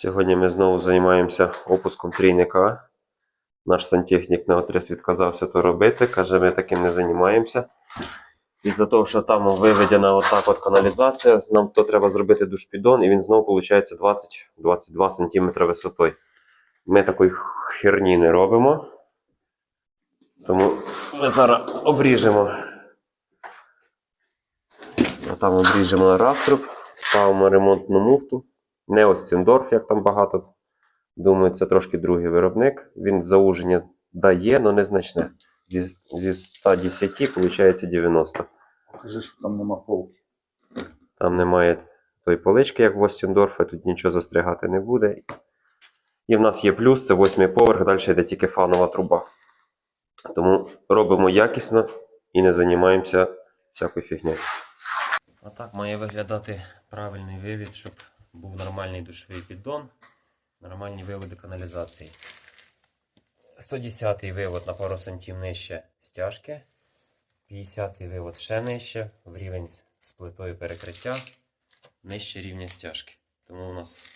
Сьогодні ми знову займаємося опуском трійника. Наш сантехнік наотрез відказався то робити. Каже, ми таким не займаємося. Із-за того, що там виведена отак от каналізація, нам то треба зробити душпідон, і він знову виходить 20-22 см висотою. Ми такої херні не робимо. Тому ми зараз обріжемо. Там обріжемо раструб, ставимо ремонтну муфту. Не Остіндорф, як там багато. Думаю, це трошки другий виробник. Він зауження дає, але незначне. Зі, зі 110 виходить 90. Покажи, що там нема полки. Там немає тої полички, як в Остіндорфа, тут нічого застрягати не буде. І в нас є плюс, це восьмий поверх, далі йде тільки фанова труба. Тому робимо якісно і не займаємося всякою фігнею. Отак має виглядати правильний вивід, щоб був нормальний душовий піддон, нормальні виводи каналізації. 110-й вивод на пару сантів нижче стяжки. 50-й вивод ще нижче, в рівень з плитою перекриття, нижче рівня стяжки. Тому у нас